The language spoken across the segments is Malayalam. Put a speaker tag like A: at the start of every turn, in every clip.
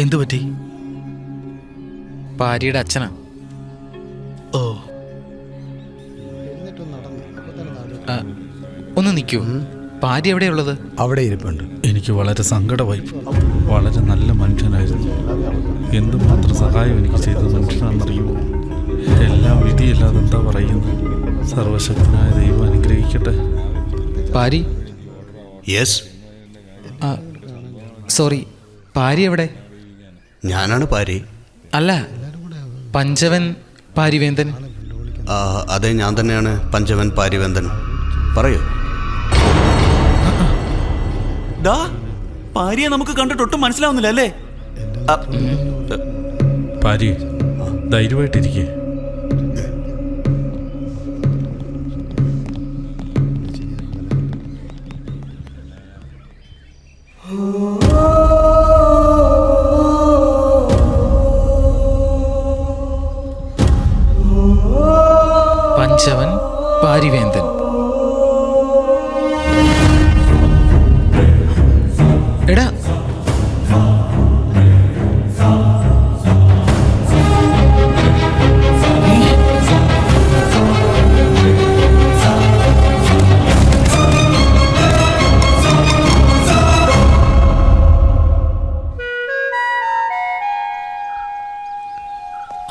A: എന്തു പറ്റി?
B: ഭാര്യയുടെ അച്ഛനാ.
A: ഓ.
B: ആ, ഒന്ന് നിൽക്കൂ. ഭാര്യ എവിടെയുള്ളത്?
C: അവിടെ ഇരിപ്പുണ്ട്.
A: എനിക്ക് വളരെ സങ്കടമായി. വളരെ നല്ല മനുഷ്യനായിരുന്നു. എന്തുമാത്രം സഹായം എനിക്ക് ചെയ്ത മനുഷ്യനാണെന്നറിയുമോ? എല്ലാം വിധിയില്ലാതെ എന്താ പറയുന്നത്? സർവശക്തനായ ദൈവം അനുഗ്രഹിക്കട്ടെ.
B: ഭാര്യ?
D: യെസ്
B: സോറി ഭാര്യ എവിടെ?
D: ഞാനാണ് പാരി
B: അല്ല പഞ്ചവൻ പാരിവേന്ദൻ.
D: ആ, അതെ ഞാൻ തന്നെയാണ് പഞ്ചവൻ പാരിവേന്ദൻ. പറയൂ.
E: ഡാ ഭാര്യയെ നമുക്ക് കണ്ടിട്ട് ഒട്ടും മനസ്സിലാവുന്നില്ല അല്ലേ?
A: പാരി ധൈര്യമായിട്ടിരിക്കേ.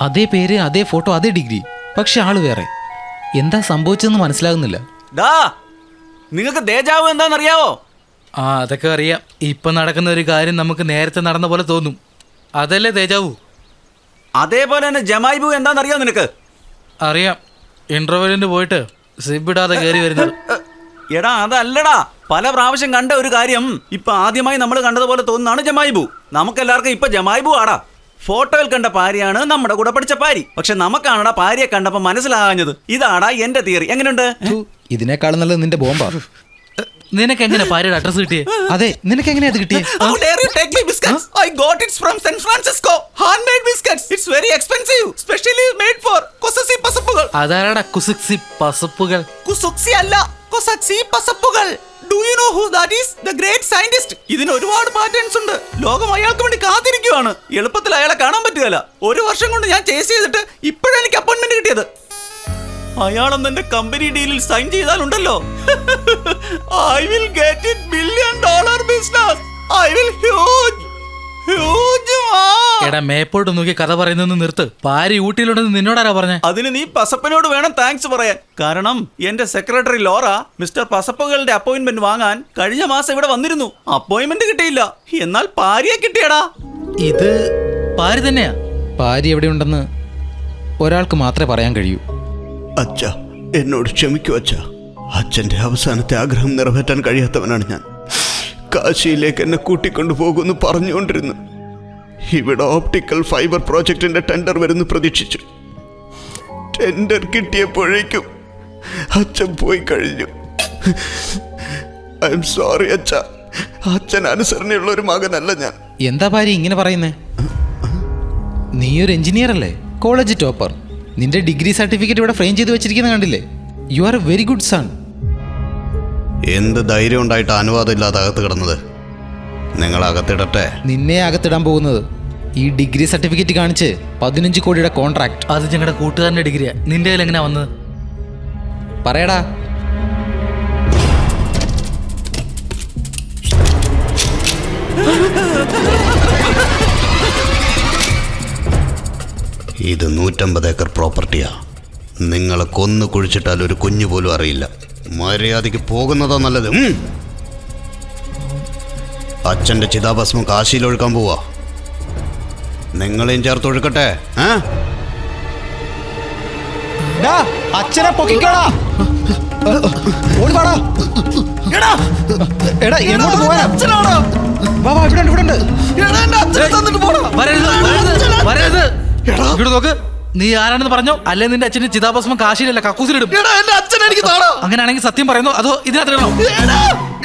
B: അതേ പേര് അതേ ഫോട്ടോ അതേ ഡിഗ്രി. പക്ഷെ ആൾ വേറെ. എന്താ സംഭവിച്ചതെന്ന് മനസ്സിലാകുന്നില്ല.
E: ഡാ നിങ്ങൾക്ക് ദേജാവ് എന്താണെന്നറിയാവോ?
A: ആ അതൊക്കെ അറിയാം. ഇപ്പൊ നടക്കുന്ന ഒരു കാര്യം നമുക്ക് നേരത്തെ നടന്ന പോലെ തോന്നും. അതല്ലേ തേജാവു
E: അതേപോലെ തന്നെ ജമായിബു എന്താണെന്നറിയാവോ നിനക്ക്?
A: അറിയാം. ഇന്റർവെല്ലിന് പോയിട്ട് സിബിടാതെ ഇടാതെ കയറി വരുന്നത്.
E: എടാ അതല്ലടാ. പല പ്രാവശ്യം കണ്ട ഒരു കാര്യം ഇപ്പൊ ആദ്യമായി നമ്മൾ കണ്ടതുപോലെ തോന്നുന്നതാണ് ജമായിബു. നമുക്കെല്ലാവർക്കും ഇപ്പൊ ജമായിബു ആടാ. ഫോട്ടോയിൽ കണ്ട പാരിയാണ് നമ്മുടെ കൂടെ പഠിച്ച പാരി പക്ഷെ നമുക്കാണടാ പാരിയെ കണ്ടപ്പോ മനസ്സിലാകഞ്ഞത് ഇതാടാ എന്റെ തിയറി എങ്ങനെയുണ്ട്
B: ഇതിനേക്കാൾ ഇതിനേക്കാളും നല്ലത് നിന്റെ ബോംബാ
A: നിനക്ക് എങ്ങനെ പാരിയുടെ അഡ്രസ് കിട്ടിയേ
B: അതെ നിനക്ക് എങ്ങനെയാ അത് കിട്ടിയേ
E: How dare you take my biscuits? I got it from San Francisco. Handmade biscuits. It's very expensive. Specially made for കൊസസി പസപ്പുകൾ.
A: അതാരടാ കുസിക്സി പസപ്പുകൾ
E: കുസുക്സി അല്ല കൊസക്സി പസപ്പുകൾ. Do you know who that is? The great scientist. ഇതിന് ഒരുപാട് പാറ്റേൺസ് ഉണ്ട്. ലോകം അയാൾക്ക് വേണ്ടി കാത്തിരിക്കുവാണ്. എളുപ്പത്തിൽ അയാളെ കാണാൻ പറ്റുകയില്ല. ഒരു വർഷം കൊണ്ട് ഞാൻ ചേസ് ചെയ്തിട്ട് ഇപ്പോഴാണ് എനിക്ക് അപ്പോയിന്റ്മെന്റ് കിട്ടിയത്. അയാളൊന്ന് എന്റെ കമ്പനി ഡീലിൽ sign ചെയ്താലുണ്ടല്ലോ. I will get it billion dollar business I will huge
A: എടാ മേപ്പോട്ട് നോക്കി കഥ പറയുന്നത് നിർത്ത്. ഭാര്യ ഊട്ടിയിലുണ്ടെന്ന് നിന്നോടാരാ പറഞ്ഞേ?
E: അതിന് നീ പസപ്പനോട് വേണം താങ്ക്സ് പറയാൻ. കാരണം എന്റെ സെക്രട്ടറി ലോറ മിസ്റ്റർ പസപ്പുകളുടെ അപ്പോയിന്റ്മെന്റ് വാങ്ങാൻ കഴിഞ്ഞ മാസം ഇവിടെ വന്നിരുന്നു. അപ്പോയിന്റ്മെന്റ് കിട്ടിയില്ല. എന്നാൽ പാരിയെ കിട്ടിയടാ.
A: ഇത് ഭാര്യ തന്നെയാ?
B: ഭാര്യ എവിടെയുണ്ടെന്ന് ഒരാൾക്ക് മാത്രമേ പറയാൻ കഴിയൂ.
D: അച്ഛ എന്നോട് ക്ഷമിക്കൂ അച്ഛ. അച്ഛന്റെ അവസാനത്തെ ആഗ്രഹം നിറവേറ്റാൻ കഴിയാത്തവനാണ് ഞാൻ. കാശിയിലേക്ക് എന്നെ കൂട്ടിക്കൊണ്ടു പോകുമെന്ന് പറഞ്ഞുകൊണ്ടിരുന്നു. ഇവിടെ ഓപ്റ്റിക്കൽ ഫൈബർ പ്രോജക്റ്റിന്റെ ടെൻഡർ വരുന്നു പ്രതീക്ഷിച്ചു. ടെൻഡർ കിട്ടിയപ്പോഴേക്കും അച്ഛൻ പോയി കഴിഞ്ഞു. ഐ എം സോറി അച്ഛ. അച്ഛൻ അനുസരണയുള്ള ഒരു മകനല്ല ഞാൻ.
B: എന്താ ഭാര്യ ഇങ്ങനെ പറയുന്നേ? നീ ഒരു എഞ്ചിനീയർ അല്ലേ? കോളേജ് ടോപ്പർ നിന്റെ ഡിഗ്രി സർട്ടിഫിക്കറ്റ് ഇവിടെ ഫ്രെയിം ചെയ്ത് വെച്ചിരിക്കുന്ന കണ്ടില്ലേ? You are a very good son
D: എന്ത് ധൈര്യം ഉണ്ടായിട്ട് അനുവാദം ഇല്ലാതെ അകത്ത് കിടന്നത്? നിങ്ങൾ അകത്തിടട്ടെ.
B: നിന്നെ അകത്തിടാൻ പോകുന്നത് ഈ ഡിഗ്രി സർട്ടിഫിക്കറ്റ് കാണിച്ച് പതിനഞ്ച് കോടിയുടെ കോൺട്രാക്ട്.
A: അത് ഞങ്ങളുടെ കൂട്ടുകാരന്റെ ഡിഗ്രിയാ. നിന്റെ കയ്യിൽ എങ്ങനെയാ വന്നത്?
B: പറയടാ.
D: ഇത് നൂറ്റമ്പത് ഏക്കർ പ്രോപ്പർട്ടിയാ. നിങ്ങളെ കൊന്നു കുഴിച്ചിട്ടാൽ ഒരു കുഞ്ഞു പോലും അറിയില്ല. മര്യാദയ്ക്ക് പോകുന്നതാ നല്ലത്. അച്ഛന്റെ ചിതാഭസ്മം കാശിയിലൊഴുക്കാൻ പോവാ. നിങ്ങളെയും ചേർത്ത് ഒഴുക്കട്ടെ
B: അച്ഛനെ പൊക്കിക്കോടാ. ഓടിപ്പാടാ എടാ എങ്ങോട്ട് പോവാനാ? വാ വാ ഇവിടെ ഉണ്ട് ഇവിടെ ഉണ്ട്.
A: വരരുത് വരരുത് വരരുത്. ഇവിടെ നോക്ക്. നീ ആരാണെന്ന് പറഞ്ഞോ? അല്ലെ നിന്റെ അച്ഛന് ചിതാഭസ്മം കാശിയിലല്ല കക്കൂസിലിടും.
E: എടാ എന്റെ അച്ഛൻ എനിക്ക് താടാ
A: അങ്ങനെയാണെങ്കിൽ സത്യം പറയുന്നു? അതോ ഇതിനകത്തിടണോ
E: എടാ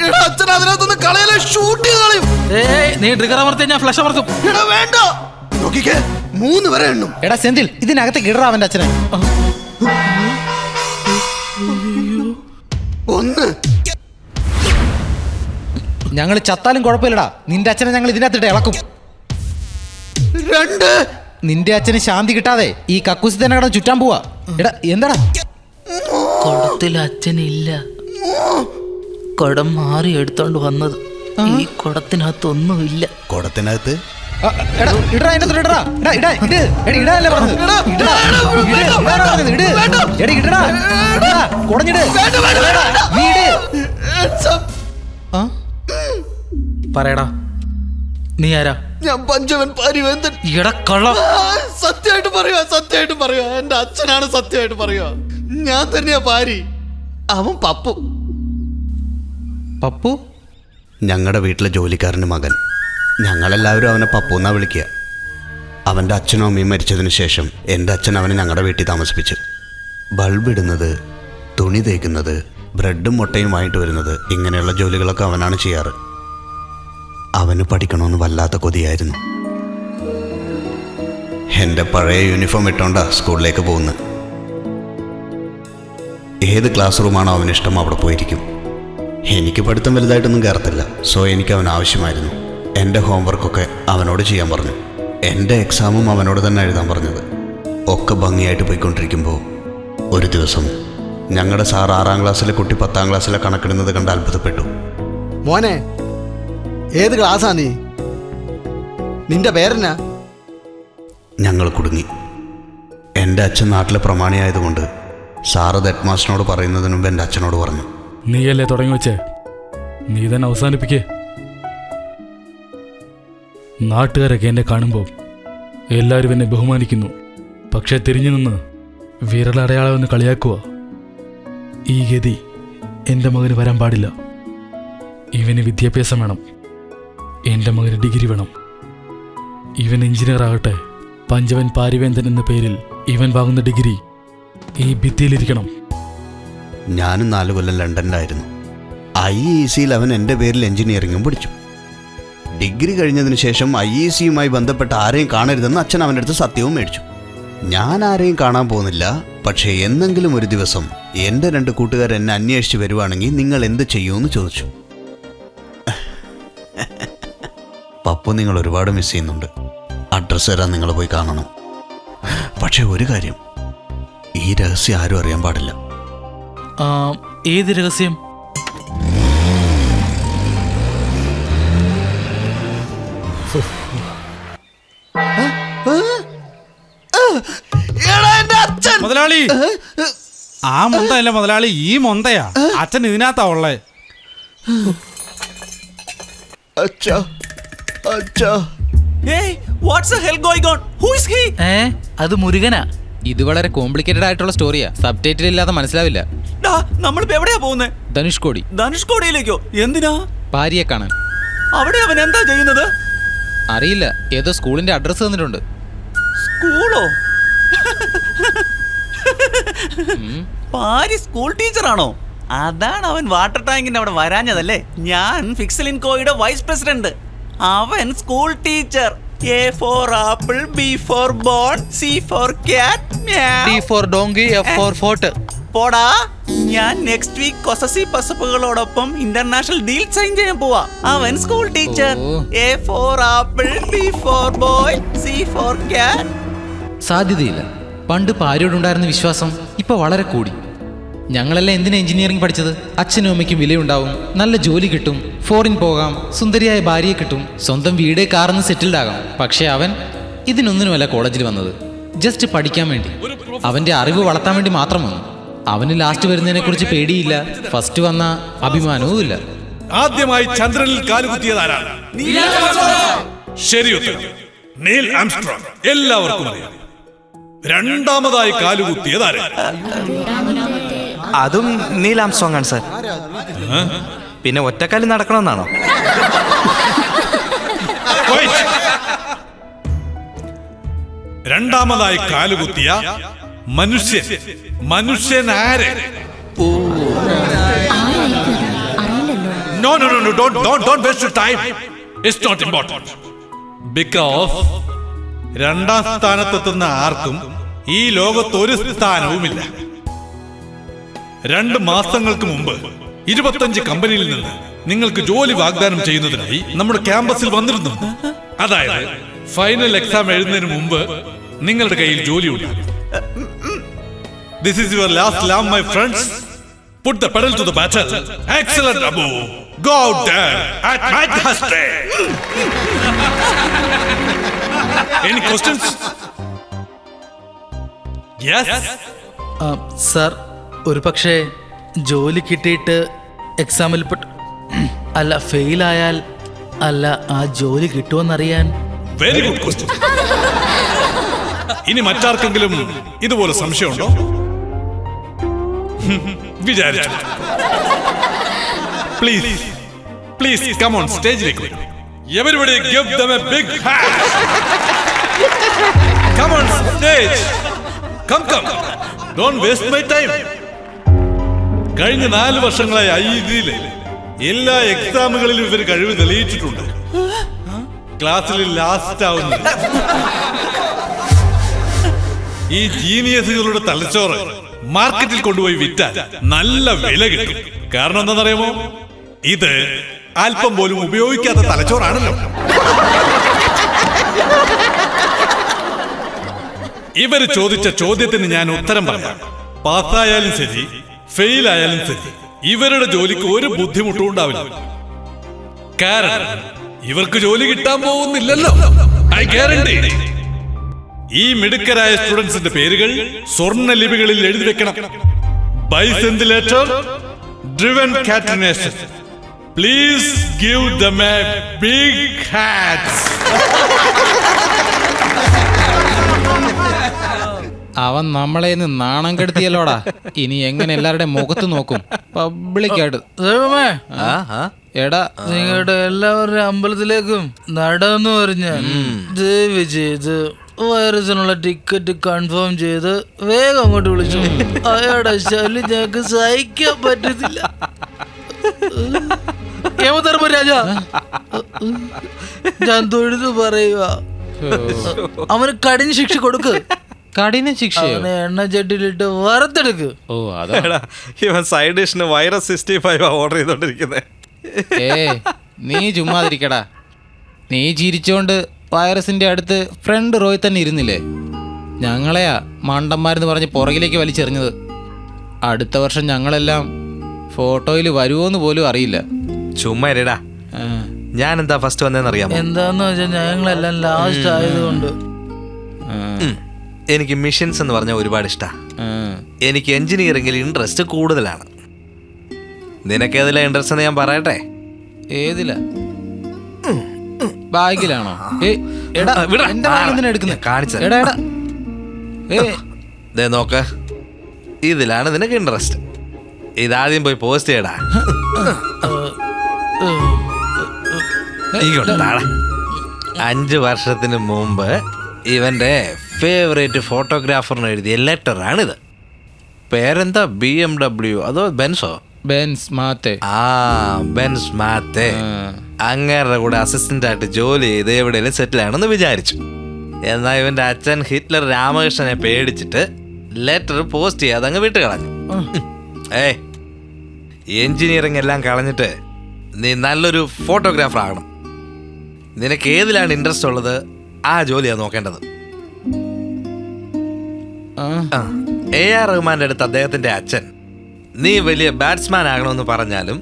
E: എടാ അച്ഛൻ അതിനകത്തൊന്ന് കളയലെ ഷൂട്ട് ചെയ്ത് കളയും.
A: ഏയ് നീ ട്രിഗർ അമർത്തിയാൽ ഞാൻ ഫ്ലഷ് അമർത്തും.
E: എടാ വേണ്ട.
D: നോക്കിക്കേ മൂന്ന് വരെ എണ്ണും.
B: എടാ സെന്തിൽ ഇതിനകത്ത് കിടറാ അവന്റെ അച്ഛനെ.
D: ഒന്ന്.
B: ഞങ്ങൾ ചത്താലും കുഴപ്പമില്ലടാ. നിന്റെ അച്ഛനെ ഞങ്ങൾ ഇതിനകത്തിട്ട് ഇളക്കും.
D: രണ്ട്.
B: നിന്റെ അച്ഛന് ശാന്തി കിട്ടാതെ ഈ കക്കൂസി തന്നെ കടന്ന് ചുറ്റാൻ പോവാ. എടാ എന്താടാ?
A: കുടത്തിൽ അച്ഛനില്ല. കുടം മാറി എടുത്തോണ്ട് വന്നത്. ഈ കുടത്തിനകത്തൊന്നുമില്ല.
D: കുടത്തിനകത്ത്?
B: ആ, എടാ ഇടടാ ഇടടാ. ഇടാ ഇടാ ഇട്. എടി ഇടാനല്ലേ പറഞ്ഞത്? ഇടടാ ഇട്. ഇടാനാ ഇട്. എടി ഇടടാ. ഇടടാ കുടഞ്ഞിട്. ഇടടാ, നീ ആ?
A: പറയടാ. നീ ആരാ?
C: ഞാൻ പഞ്ചവൻ പരിവേന്ദൻ
A: ഇട കള്ള.
C: സത്യമായിട്ട് പറയുക സത്യമായിട്ട് പറയുക എന്റെ അച്ഛനാണ് സത്യമായിട്ട് പറയുക ഞാൻ തന്നെയാ പാരി. അവൻ പപ്പു.
B: പപ്പു?
D: ഞങ്ങളുടെ വീട്ടിലെ ജോലിക്കാരന്റെ മകൻ. ഞങ്ങളെല്ലാവരും അവനെ പപ്പു എന്നാ വിളിക്കുക അവന്റെ അച്ഛനും അമ്മയും മരിച്ചതിന് ശേഷം എന്റെ അച്ഛൻ അവനെ ഞങ്ങളുടെ വീട്ടിൽ താമസിപ്പിച്ചു. ബൾബ് ഇടുന്നത് തുണി തേക്കുന്നത് ബ്രെഡും മുട്ടയും വാങ്ങിട്ട് വരുന്നത് ഇങ്ങനെയുള്ള ജോലികളൊക്കെ അവനാണ് ചെയ്യാറ്. അവന് പഠിക്കണമെന്ന് വല്ലാത്ത കൊതിയായിരുന്നു. എന്റെ പഴയ യൂണിഫോം ഇട്ടോണ്ടാ സ്കൂളിലേക്ക് പോകുന്നത് ഏത് ക്ലാസ് റൂമാണോ അവനിഷ്ടം അവിടെ പോയിരിക്കും. എനിക്ക് പഠിത്തം വലുതായിട്ടൊന്നും കയറത്തില്ല സോ എനിക്ക് അവൻ ആവശ്യമായിരുന്നു. എന്റെ ഹോംവർക്കൊക്കെ അവനോട് ചെയ്യാൻ പറഞ്ഞു. എന്റെ എക്സാമും അവനോട് തന്നെ എഴുതാൻ പറഞ്ഞത്. ഒക്കെ ഭംഗിയായിട്ട് പോയിക്കൊണ്ടിരിക്കുമ്പോൾ ഒരു ദിവസം ഞങ്ങളുടെ സാർ ആറാം ക്ലാസ്സിലെ കുട്ടി പത്താം ക്ലാസ്സിലെ കണക്കിടുന്നത് കണ്ട് അത്ഭുതപ്പെട്ടു.
C: മോനെ ഏത് ക്ലാസ്സാ നീ? നിന്റെ പേരെന്നാ?
D: ഞങ്ങൾ കുടുങ്ങി. എന്റെ അച്ഛൻ നാട്ടിലെ പ്രമാണിയായതുകൊണ്ട് സാറ് ഹെഡ് മാസ്റ്ററിനോട് പറയുന്നതിന് മുമ്പ് എന്റെ അച്ഛനോട് പറഞ്ഞു.
F: നീയല്ലേ തുടങ്ങി വെച്ചേ? നീ തന്നെ അവസാനിപ്പിക്കേ. നാട്ടുകാരൊക്കെ എന്നെ കാണുമ്പോൾ എല്ലാവരും എന്നെ ബഹുമാനിക്കുന്നു. പക്ഷെ തിരിഞ്ഞു നിന്ന് വിരലടയാളം എന്ന് കളിയാക്കുക. ഈ ഗതി എന്റെ മകന് വരാൻ പാടില്ല. ഇവന് വിദ്യാഭ്യാസം വേണം. എന്റെ മകന് ഡിഗ്രി വേണം. ഇവൻ എഞ്ചിനീയർ ആകട്ടെ. പഞ്ചവൻ പാരിവേന്ദൻ എന്ന പേരിൽ ഇവൻ വാങ്ങുന്ന ഡിഗ്രി ഈ ഭിത്തിയിലിരിക്കണം.
D: ഞാനും നാല് കൊല്ലം ലണ്ടനിലായിരുന്നു. ഐ ഇ സിയിൽ അവൻ എന്റെ പേരിൽ എഞ്ചിനീയറിംഗും പഠിച്ചു. ഡിഗ്രി കഴിഞ്ഞതിന് ശേഷം ഐ ഇ സിയുമായി ബന്ധപ്പെട്ട ആരെയും കാണരുതെന്ന് അച്ഛൻ അവന്റെ അടുത്ത് സത്യവും മേടിച്ചു. ഞാൻ ആരെയും കാണാൻ പോകുന്നില്ല. പക്ഷേ എന്നെങ്കിലും ഒരു ദിവസം എന്റെ രണ്ട് കൂട്ടുകാർ എന്നെ അന്വേഷിച്ച് വരുവാണെങ്കിൽ നിങ്ങൾ എന്ത് ചെയ്യുമെന്ന് ചോദിച്ചു. പപ്പു നിങ്ങൾ ഒരുപാട് മിസ് ചെയ്യുന്നുണ്ട്. അഡ്രസ്സ് തരാൻ നിങ്ങൾ പോയി കാണണം. പക്ഷേ ഒരു കാര്യം ഈ രഹസ്യം ആരും അറിയാൻ പാടില്ല.
A: ആ, ഏത് രഹസ്യം?
C: എടാ അച്ഛൻ!
G: മുതലാളി! ആ മൊന്തയല്ല മുതലാളി ഈ മൊന്തയാ. അച്ഛൻ ഇതിനകത്താ ഉള്ളേ.
C: അച്ഛാ.
A: അത് മുരുകനാ.
B: ഇത് വളരെ കോംപ്ലിക്കേറ്റഡ് ആയിട്ടുള്ള സ്റ്റോറിയാ സബ് ടൈറ്റിൽ ഇല്ലാതെ മനസ്സിലാവില്ല.
E: നമ്മളിപ്പോ എവിടെയാ പോകുന്നത്
B: ധനുഷ്കോടി
E: ധനുഷ്കോടിയിലേക്കോ? എന്തിനാ?
B: ഭാര്യയെ കാണാൻ
E: അവിടെ അവൻ എന്താ ചെയ്യുന്നത്?
B: അറിയില്ല. ഏതോ സ്കൂളിന്റെ അഡ്രസ്സ് തന്നിട്ടുണ്ട്.
E: സ്കൂളോ? പാരി സ്കൂൾ ടീച്ചറാണോ അതാണ് അവൻ വാട്ടർ ടാങ്കിന്റെ അവിടെ വരാഞ്ഞതല്ലേ? ഞാൻ ഫിക്സലിൻ കോയുടെ വൈസ് പ്രസിഡന്റ് അവൻ school teacher A for apple B for bone C for cat
A: for donkey F for
E: പോടാ ഞാൻ നെക്സ്റ്റ് വീക്ക് കൊസസി പസപ്പുകളോടൊപ്പം ഇന്റർനാഷണൽ ഡീൽ സൈൻ ചെയ്യാൻ പോവാ. അവൻ school teacher A for apple B for boy C for cat
B: സാധ്യതയില്ല. പണ്ട് പാരോടുണ്ടായിരുന്ന വിശ്വാസം ഇപ്പൊ വളരെ കൂടി. ഞങ്ങളെല്ലാം എന്തിനാ എഞ്ചിനീയറിംഗ് പഠിച്ചത്? അച്ഛനും അമ്മയ്ക്കും വിലയുണ്ടാവും. നല്ല ജോലി കിട്ടും. ഫോറിൻ പോകാം. സുന്ദരിയായ ഭാര്യയെ കിട്ടും. സ്വന്തം വീട് കാർന്ന് സെറ്റിൽഡ് ആകാം. പക്ഷേ അവൻ ഇതിനൊന്നിനുമല്ല കോളേജിൽ വന്നത്. ജസ്റ്റ് പഠിക്കാൻ വേണ്ടി. അവന്റെ അറിവ് വളർത്താൻ വേണ്ടി മാത്രം വന്നു. അവന് ലാസ്റ്റ് വരുന്നതിനെ കുറിച്ച് പേടിയില്ല. ഫസ്റ്റ് വന്ന അഭിമാനവും ഇല്ല.
H: ആദ്യമായി ചന്ദ്രനിൽ കാലുകുത്തിയതാരാണ് നീൽ എല്ലാവർക്കും അറിയാം. രണ്ടാമതായി കാലുകുത്തിയതാരാ
I: അതും നീലാം സോങ് ആണ് സാർ. പിന്നെ ഒറ്റക്കാലിൽ നടക്കണമെന്നാണോ.
H: രണ്ടാമതായി കാലുകുത്തിയ മനുഷ്യൻ. മനുഷ്യൻ ആര്? No no no no don't don't don't waste time it's not important because രണ്ടാം സ്ഥാനത്തെത്തുന്ന ആർക്കും ഈ ലോകത്ത് ഒരു സ്ഥാനവുമില്ല. രണ്ട് മാസങ്ങൾക്ക് മുമ്പ് ഇരുപത്തഞ്ച് കമ്പനിയിൽ നിന്ന് നിങ്ങൾക്ക് ജോലി വാഗ്ദാനം ചെയ്യുന്നതിനായി നമ്മുടെ ക്യാമ്പസിൽ വന്നിരുന്നു. അതായത് ഫൈനൽ എക്സാം എഴുതുന്നതിന് മുമ്പ് നിങ്ങളുടെ കയ്യിൽ ജോലി ഉണ്ടാകും this is your last Lam my friends put the pedal to the batter excellent Abu go out there at my ഹസ്റ്റേ any questions yes
A: sir ഒരു പക്ഷേ ജോലി കിട്ടിയിട്ട് എക്സാമിൽ അല്ല ഫെയിൽ ആയാൽ അല്ല ആ ജോലി കിട്ടുമെന്നറിയാൻ
H: വെരി ഗുഡ് ക്വസ്റ്റ്യൻ ഇനി മറ്റാർക്കെങ്കിലും ഇതുപോലെ സംശയമുണ്ടോ? വിചാരിച്ചു. പ്ലീസ് പ്ലീസ് കം ഓൺ സ്റ്റേജിലേക്ക് everybody give them a big come on stage come come don't waste my time കഴിഞ്ഞ നാല് വർഷങ്ങളായി ഐ ഇതിൽ എല്ലാ എക്സാമുകളിലും ഇവർ കഴിവ് തെളിയിച്ചിട്ടുണ്ട്. ക്ലാസ്സിൽ ലാസ്റ്റ് ആവുന്നു ഈ ജീനിയസുകളുടെ തലച്ചോറ് മാർക്കറ്റിൽ കൊണ്ടുപോയി വിറ്റാൽ നല്ല വില കിട്ടും. കാരണം എന്താണെന്നറിയാമോ? ഇത് അല്പം പോലും ഉപയോഗിക്കാത്ത തലച്ചോറാണല്ലോ. ഇവർ ചോദിച്ച ചോദ്യത്തിന് ഞാൻ ഉത്തരം പറയാം. പാസ്സായാലും ശരി ഫെയിൽ ആയാലും ശരി. ഇവരുടെ ജോലിക്ക് ഒരു ബുദ്ധിമുട്ടും ഉണ്ടാവില്ല. കാരണം ഇവർക്ക് ജോലി കിട്ടാൻ പോകുന്നില്ലല്ലോ. ഐ ഗ്യാരണ്ടി ഈ മിടുക്കരായ സ്റ്റുഡൻസിന്റെ പേരുകൾ സ്വർണ ലിപികളിൽ എഴുതി വെക്കണം. ബൈസെന്റിലേറ്റർ driven catenation please give the big hats
B: അവൻ നമ്മളെ ഇന്ന് നാണം കെടുത്തിയല്ലോടാ. ഇനി എങ്ങനെ എല്ലാവരുടെ മുഖത്ത് നോക്കും? പബ്ലിക്കായിട്ട്.
A: ദൈവമേ. എടാ നിങ്ങളുടെ എല്ലാവരുടെ അമ്പലത്തിലേക്കും നടന്നു പറഞ്ഞ ചെയ്ത് വൈറസിനുള്ള ടിക്കറ്റ് കൺഫേം ചെയ്ത് വേഗം അങ്ങോട്ട് വിളിച്ചു. അയാളുടെ ശല്യം ഞങ്ങൾക്ക് സഹിക്കാൻ പറ്റത്തില്ല. രാജ. ഞാൻ തൊഴുതു പറയുക. അവന് കഠിന ശിക്ഷ കൊടുക്ക്.
B: കഠിന ശിക്ഷ
A: അവനെ എണ്ണ ചട്ടിയിലിട്ട് വറുത്തെടുക്ക്.
B: ഓ അതാ.
I: ഇവൻ സൈഡ് ഡിഷിന് വൈറസ് സിക്സ്റ്റി ഫൈവ് ഓർഡർ ചെയ്തോണ്ടിരിക്കുന്നത്
B: ഏ നീ ചുമ്മാതിരിക്കടാ. നീ ചിരിച്ചോണ്ട് വൈറസിന്റെ അടുത്ത് ഫ്രണ്ട് റോയിൽ തന്നെ ഇരുന്നില്ലേ? ഞങ്ങളെയാ മണ്ടന്മാരെന്ന് പറഞ്ഞ് പുറകിലേക്ക് വലിച്ചെറിഞ്ഞത്. അടുത്ത വർഷം ഞങ്ങളെല്ലാം ഫോട്ടോയിൽ വരുമോന്ന് പോലും അറിയില്ല.
I: ചുമ്മാ ഇരടാ ഞാൻ എന്താ ഫസ്റ്റ് വന്നതെന്ന് അറിയാം
A: എന്താന്ന് വെച്ചാൽ ഞങ്ങളെല്ലാം ലാസ്റ്റ് ആയതുകൊണ്ട്.
I: ഉം. എനിക്ക് മിഷൻസ് എന്ന് പറഞ്ഞാൽ ഒരുപാട്
B: ഇഷ്ടമാണ്
I: എനിക്ക് എഞ്ചിനീയറിംഗിൽ ഇൻട്രസ്റ്റ് കൂടുതലാണ്. നിനക്ക് നിനക്കേതിലാ ഇൻട്രസ്റ്റ് എന്ന് ഞാൻ പറയട്ടെ?
B: ഏതിലാ? ബാഗിലാണോ?
I: കാണിച്ചു നോക്ക്. ഇതിലാണ് നിനക്ക് ഇൻട്രസ്റ്റ് ഇതാദ്യം പോയി പോസ്റ്റ് ചെയ്യടാ. അഞ്ച് വർഷത്തിന് മുമ്പ് ഇവന്റെ ഫേവറേറ്റ് ഫോട്ടോഗ്രാഫറിന് എഴുതിയ ലെറ്ററാണിത് പേരെന്താ? ബി എം ഡബ്ല്യു അതോ ബെൻസോ?
B: ബെൻസ് മാത്തേ.
I: ആ ബെൻസ് മാത്തേ. അങ്ങേരുടെ കൂടെ അസിസ്റ്റന്റ് ആയിട്ട് ജോലി ചെയ്ത് എവിടെയെങ്കിലും സെറ്റിൽ ആണെന്ന് വിചാരിച്ചു. എന്നാൽ ഇവന്റെ അച്ഛൻ ഹിറ്റ്ലർ രാമകൃഷ്ണനെ പേടിച്ചിട്ട് ലെറ്റർ പോസ്റ്റ് ചെയ്യാതെ അങ്ങ് വിട്ട് കളഞ്ഞു. ഏ എഞ്ചിനീയറിംഗ് എല്ലാം കളഞ്ഞിട്ട് നീ നല്ലൊരു ഫോട്ടോഗ്രാഫർ ആകണം. നിനക്ക് ഏതിലാണ് ഇൻട്രസ്റ്റ് ഉള്ളത്? ആ ജോലിയാണ് നോക്കേണ്ടത്. എ ആർ റഹ്മാന്റെ അടുത്ത് അദ്ദേഹത്തിന്റെ അച്ഛൻ. നീ വലിയ ബാറ്റ്സ്മാൻ ആകണമെന്ന് പറഞ്ഞാലും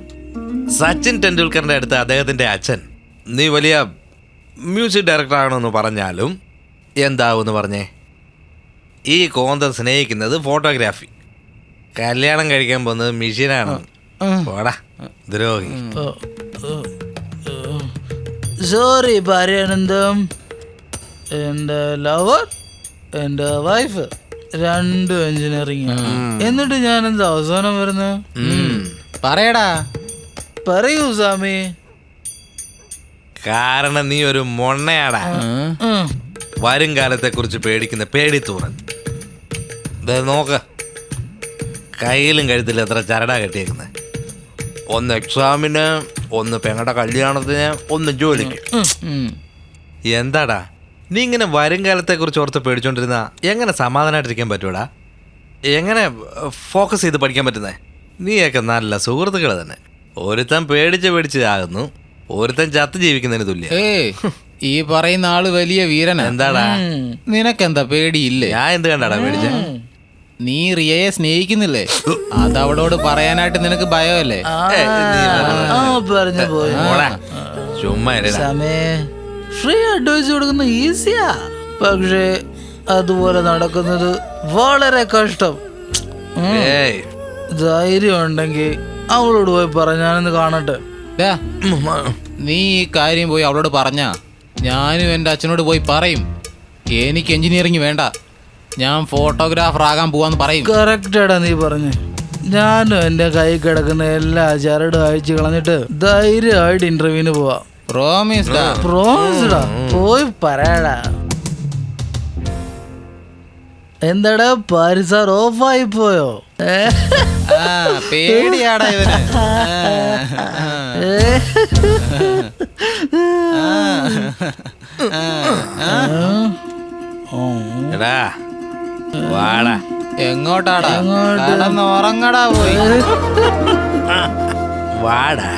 I: സച്ചിൻ ടെണ്ടുൽക്കറിന്റെ അടുത്ത് അദ്ദേഹത്തിന്റെ അച്ഛൻ. നീ വലിയ മ്യൂസിക് ഡയറക്ടർ ആകണമെന്ന് പറഞ്ഞാലും എന്താവെന്ന് പറഞ്ഞേ? ഈ കോന്തം സ്നേഹിക്കുന്നത് ഫോട്ടോഗ്രാഫി. കല്യാണം കഴിക്കാൻ പോകുന്നത് മിഷീനാണ്. പോടാ ദ്രോഹി.
A: സോറി ഭാര്യാനന്ദം എന്റെ ലവർ എന്റെ വൈഫ് രണ്ടും എഞ്ചിനീയറിംഗ് എന്നിട്ട് ഞാൻ എന്താ അവസാനം വരുന്നത്.
B: പറയടാ.
A: പറയൂ സ്വാമി.
I: കാരണം നീ ഒരു മൊണ്ണയാടാ. വരും കാലത്തെ കുറിച്ച് പേടിക്കുന്ന പേടിത്തൂറൻ. നോക്ക നോക്ക്. കയ്യിലും കഴുത്തിലും എത്ര ചരടാ കെട്ടിയേക്കുന്നത് ഒന്ന് എക്സാമിന് ഒന്ന് പെങ്ങളുടെ കല്യാണത്തിന് ഒന്ന് ജോലിക്ക്. എന്താടാ? നീ ഇങ്ങനെ വരും കാലത്തെ കുറിച്ച് ഓർത്ത് പേടിച്ചോണ്ടിരുന്ന എങ്ങനെ സമാധാനമായിട്ടിരിക്കാൻ പറ്റൂടാ? എങ്ങനെ ഫോക്കസ് ചെയ്ത് പഠിക്കാൻ പറ്റുന്നേ? നീയൊക്കെ നല്ല സുഹൃത്തുക്കൾ തന്നെ. ഒരുത്തൻ പേടിച്ച് പേടിച്ച് ആകുന്നു ഒരുത്തൻ ചത്ത് ജീവിക്കുന്നതിന് തുല്യ.
B: ഏയ് ഈ പറയുന്ന ആൾ വലിയ വീരനാ.
I: എന്താടാ?
B: നിനക്കെന്താ പേടിയില്ലേ?
I: ഞാൻ എന്ത് കണ്ടാടാ പേടിച്ച?
B: നീ റിയയെ സ്നേഹിക്കുന്നില്ലേ? അത് അവളോട് പറയാനായിട്ട് നിനക്ക് ഭയമല്ലേ?
A: ആ, പറഞ്ഞു പോയി.
I: ചുമ്മാ ഇരടാ.
A: ഫ്രീ അഡ്വൈസ് കൊടുക്കുന്ന ഈസിയാ പക്ഷേ അതുപോലെ നടക്കുന്നത് വളരെ കഷ്ടം. ധൈര്യം ഉണ്ടെങ്കിൽ അവളോട് പോയി പറഞ്ഞാണെന്ന് കാണട്ടെ.
B: നീ ഈ കാര്യം പോയി അവളോട് പറഞ്ഞ. ഞാനും എന്റെ അച്ഛനോട് പോയി പറയും. എനിക്ക് എഞ്ചിനീയറിംഗ് വേണ്ട. ഞാൻ ഫോട്ടോഗ്രാഫർ ആകാൻ പോവാന്ന് പറയും.
A: കറക്റ്റാടാ നീ പറഞ്ഞു. ഞാനും എന്റെ കൈ കിടക്കുന്ന എല്ലാ ചരടും അഴിച്ചു കളഞ്ഞിട്ട് ധൈര്യമായിട്ട് ഇന്റർവ്യൂവിന് പോവാം.
B: പ്രോമിസ് ഡാ
A: പ്രോമിസ്ഡാ പോയി പറയടാ. എന്താടാ പാരിസാർ ഓഫായി പോയോ?
B: ആ പേടിയാടാ ഇവന്?
I: എടാ വാടാ.
B: എങ്ങോട്ടാടാ? കടന്ന് ഉറങ്ങടാ പോയി.
I: വാടാ.